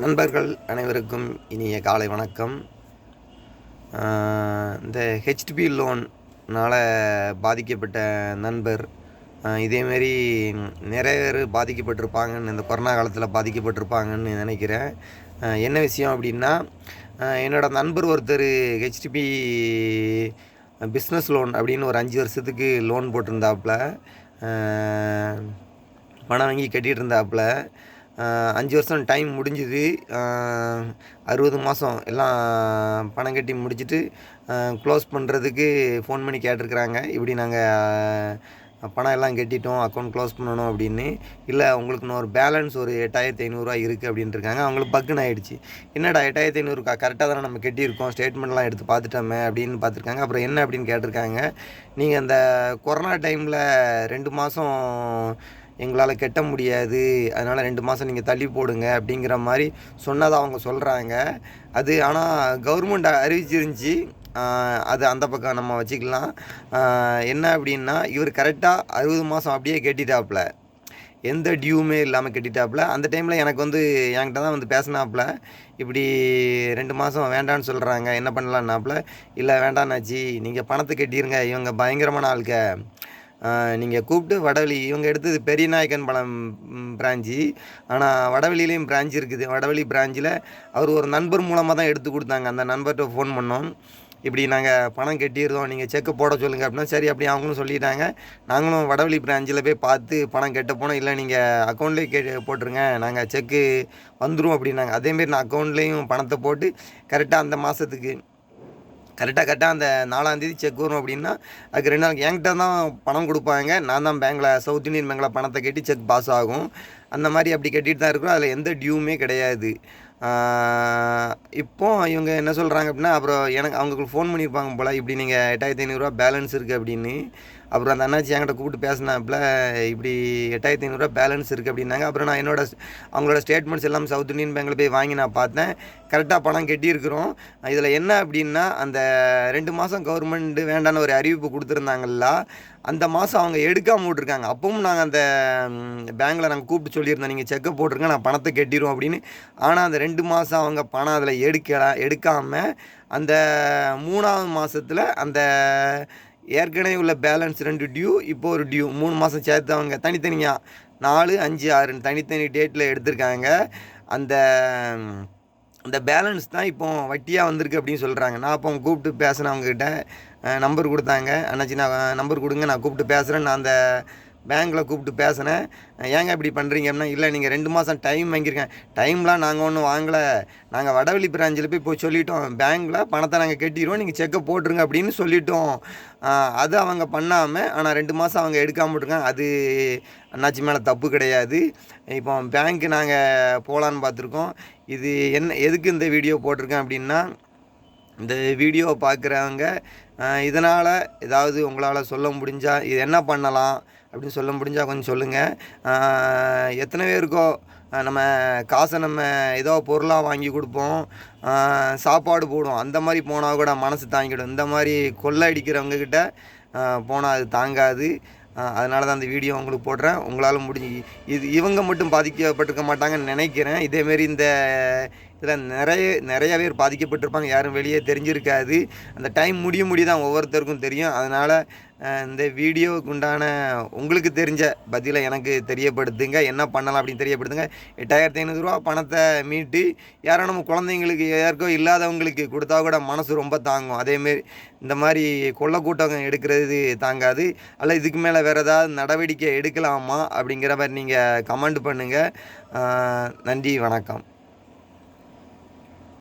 நண்பர்கள் அனைவருக்கும் இனிய காலை வணக்கம். இந்த ஹெச்டிபி லோன்னால் பாதிக்கப்பட்ட நண்பர் இதேமாரி நிறைய பேர் பாதிக்கப்பட்டிருப்பாங்கன்னு இந்த கொரோனா காலத்தில் பாதிக்கப்பட்டிருப்பாங்கன்னு நினைக்கிறேன். என்ன விஷயம் அப்படின்னா என்னோடய என்னோட நண்பர் ஒருத்தர் ஹெச்டிபி பிஸ்னஸ் லோன் அப்படின்னு ஒரு அஞ்சு வருஷத்துக்கு லோன் போட்டிருந்தாப்புல. பணம் வாங்கி கட்டிகிட்டு இருந்தாப்புல. அஞ்சு வருஷம் டைம் முடிஞ்சுது. அறுபது மாதம் எல்லாம் பணம் கட்டி முடிச்சுட்டு க்ளோஸ் பண்ணுறதுக்கு ஃபோன் பண்ணி கேட்டிருக்கிறாங்க. இப்படி நாங்கள் பணம் எல்லாம் கட்டிட்டோம் அக்கௌண்ட் க்ளோஸ் பண்ணணும் அப்படின்னு. இல்லை உங்களுக்கு இன்னொரு பேலன்ஸ் ஒரு எட்டாயிரத்தி ஐநூறுரூவா இருக்குது அப்படின்னு இருக்காங்க. அவங்களுக்கு பக்குன்னு ஆகிடுச்சு என்னடா எட்டாயிரத்தி ஐநூறுக்கா கரெக்டாக தானே நம்ம கட்டியிருக்கோம் ஸ்டேட்மெண்ட்லாம் எடுத்து பார்த்துட்டோமே அப்படின்னு பார்த்துருக்காங்க. அப்புறம் என்ன அப்படின்னு கேட்டிருக்காங்க. நீங்கள் அந்த கொரோனா டைமில் ரெண்டு மாதம் எங்களால் கட்ட முடியாது. அதனால் ரெண்டு மாதம் நீங்கள் தள்ளி போடுங்க அப்படிங்கிற மாதிரி சொன்னதை அவங்க சொல்கிறாங்க அது ஆனால் கவர்மெண்ட் அறிவிச்சிருந்துச்சி. அது அந்த பக்கம் நம்ம வச்சுக்கலாம். என்ன அப்படின்னா இவர் கரெக்டாக அறுபது மாதம் அப்படியே கட்டிட்டாப்புல. எந்த டியூவுமே இல்லாமல் கட்டிட்டாப்புல. அந்த டைமில் எனக்கு வந்து என்கிட்ட தான் வந்து பேசினாப்புல. இப்படி ரெண்டு மாதம் வேண்டான்னு சொல்கிறாங்க என்ன பண்ணலான்னாப்புல இல்லை வேண்டாம்னாச்சி நீங்கள் பணத்தை கட்டிருங்க இவங்க பயங்கரமான ஆளுக்க நீங்கள் கூப்பிட்டு வடவெளி இவங்க எடுத்தது பெரிய நாயக்கன் பழம் பிராஞ்சி. ஆனால் வடவெளியிலையும் பிரான்ச் இருக்குது. வடவெளி பிராஞ்சில் அவர் ஒரு நண்பர் மூலமாக தான் எடுத்து கொடுத்தாங்க. அந்த நண்பர்கிட்ட ஃபோன் பண்ணோம். இப்படி நாங்கள் பணம் கட்டியிருந்தோம் நீங்கள் செக்கு போட சொல்லுங்கள் அப்படின்னா சரி அப்படி அவங்களும் சொல்லிட்டாங்க. நாங்களும் வடவழி பிரான்ச்சில் போய் பார்த்து பணம் கெட்ட போனோம். இல்லை நீங்கள் அக்கௌண்ட்லேயே கே போட்டுருங்க நாங்கள் செக்கு வந்துடும் அப்படின்னாங்க. அதேமாரி நான் அக்கௌண்ட்லேயும் பணத்தை போட்டு கரெக்டாக அந்த மாதத்துக்கு கரெக்டாக கரெக்டாக அந்த நாலாந்தேதி செக் வரும் அப்படின்னா அதுக்கு ரெண்டு நாள் என்கிட்ட தான் பணம் கொடுப்பாங்க. நான் தான் பேங்க்கில் சவுத் இந்தியன் பேங்க்கில் பணத்தை கட்டி செக் பாஸ் ஆகும். அந்த மாதிரி அப்படி கட்டிட்டு தான் இருக்கிறோம். அதில் எந்த டியூவுமே கிடையாது. இப்போது இப்போ இவங்க என்ன சொல்கிறாங்க அப்படின்னா அப்புறம் எனக்கு அவங்களுக்கு ஃபோன் பண்ணியிருப்பாங்க போல் இப்படி நீங்கள் எட்டாயிரத்தி ஐநூறுரூவா பேலன்ஸ் இருக்குது அப்படின்னு. அப்புறம் அந்த அண்ணாச்சி என்கிட்ட கூப்பிட்டு பேசினாப்புல இப்படி எட்டாயிரத்தி ஐநூறுரூவா பேலன்ஸ் இருக்குது அப்படின்னாங்க. அப்புறம் நான் என்னோட அவங்களோட ஸ்டேட்மெண்ட்ஸ் எல்லாம் சவுத் இந்தியன் பேங்க்கில் போய் வாங்கி நான் பார்த்தேன். கரெக்டாக பணம் கட்டியிருக்கிறோம். இதில் என்ன அப்படின்னா அந்த ரெண்டு மாதம் கவர்மெண்ட் வேண்டான ஒரு அறிவிப்பு கொடுத்துருந்தாங்கல்ல அந்த மாதம் அவங்க எடுக்காமல் விட்ருக்காங்க அப்பவும் நாங்கள் அந்த பேங்க்கில் நாங்கள் கூப்பிட்டு சொல்லியிருந்தோம் நீங்கள் செக்கப் போட்டிருங்க நான் பணத்தை கட்டிடுவோம் அப்படின்னு. ஆனால் அந்த ரெண்டு ரெண்டு மாதம் அவங்க பணம் அதில் எடுக்கல எடுக்காமல் அந்த மூணாவது மாதத்தில் அந்த ஏற்கனவே உள்ள பேலன்ஸ் ரெண்டு டியூ இப்போ ஒரு டியூ மூணு மாதம் சேர்த்து அவங்க தனித்தனியாக நாலு அஞ்சு ஆறுன்னு தனித்தனி டேட்டில் எடுத்திருக்காங்க. அந்த அந்த பேலன்ஸ் தான் இப்போ வட்டியாக வந்திருக்கு அப்படின்னு சொல்கிறாங்க நான் அப்போ அவங்க கூப்பிட்டு பேசினேன் அவங்கக்கிட்ட நம்பர் கொடுத்தாங்க. அண்ணாச்சி நான் நம்பர் கொடுங்க நான் கூப்பிட்டு பேசுகிறேன் நான் அந்த பேங்க்கில் கூப்பிட்டு பேசினேன். ஏங்க இப்படி பண்ணுறீங்க அப்படின்னா இல்லை நீங்கள் ரெண்டு மாதம் டைம் வாங்கியிருக்கேன். டைம்லாம் நாங்கள் ஒன்றும் வாங்கலை. நாங்கள் வடவெளி பிராஞ்சில் போய் போய் சொல்லிட்டோம். பேங்க்கில் பணத்தை நாங்கள் கட்டிடுவோம். நீங்கள் செக்கை போட்டுருங்க அப்படின்னு சொல்லிட்டோம். அது அவங்க பண்ணாமல் ஆனால் ரெண்டு மாதம் அவங்க எடுக்காமல் விட்ருக்காங்க அது அண்ணாச்சி மேலே தப்பு கிடையாது. இப்போ பேங்க்கு நாங்கள் போகலான்னு பார்த்துருக்கோம். இது என்ன எதுக்கு இந்த வீடியோ போட்டிருக்கேன் அப்படின்னா இந்த வீடியோவை பார்க்குறவங்க இதனால் ஏதாவது உங்களால் சொல்ல முடிஞ்சால் இது என்ன பண்ணலாம்? அப்படின்னு சொல்ல முடிஞ்சால் கொஞ்சம் சொல்லுங்கள் எத்தனை பேருக்கோ நம்ம காசை நம்ம ஏதோ பொருளாக வாங்கி கொடுப்போம். சாப்பாடு போடுவோம். அந்த மாதிரி போனால் கூட மனசு தாங்கிடும். இந்த மாதிரி கொள்ளை அடிக்கிறவங்கக்கிட்ட போனால் அது தாங்காது. அதனால தான் அந்த வீடியோ உங்களுக்கு போடுறேன். உங்களால் முடிஞ்சு இது இவங்க மட்டும் பாதிக்கப்பட்டிருக்க மாட்டாங்கன்னு நினைக்கிறேன். இதேமாரி இந்த இதில் நிறைய நிறைய பேர் பாதிக்கப்பட்டிருப்பாங்க. யாரும் வெளியே தெரிஞ்சிருக்காது. அந்த டைம் முடிய முடிய தான் ஒவ்வொருத்தருக்கும் தெரியும். அதனால் இந்த வீடியோவுக்கு உண்டான உங்களுக்கு தெரிஞ்ச பதிலை எனக்கு தெரியப்படுத்துங்க. என்ன பண்ணலாம் அப்படின்னு தெரியப்படுத்துங்க. எட்டாயிரத்தி ஐநூறுரூவா பணத்தை மீட்டு யாரோ நம்ம குழந்தைங்களுக்கு யாருக்கோ இல்லாதவங்களுக்கு கொடுத்தா கூட மனசு ரொம்ப தாங்கும். அதேமாரி இந்த மாதிரி கொள்ள கூட்டம் எடுக்கிறது தாங்காது. அல்ல இதுக்கு மேலே வேறு ஏதாவது நடவடிக்கை எடுக்கலாமா அப்படிங்கிற மாதிரி நீங்கள் கமெண்ட் பண்ணுங்கள் நன்றி வணக்கம்.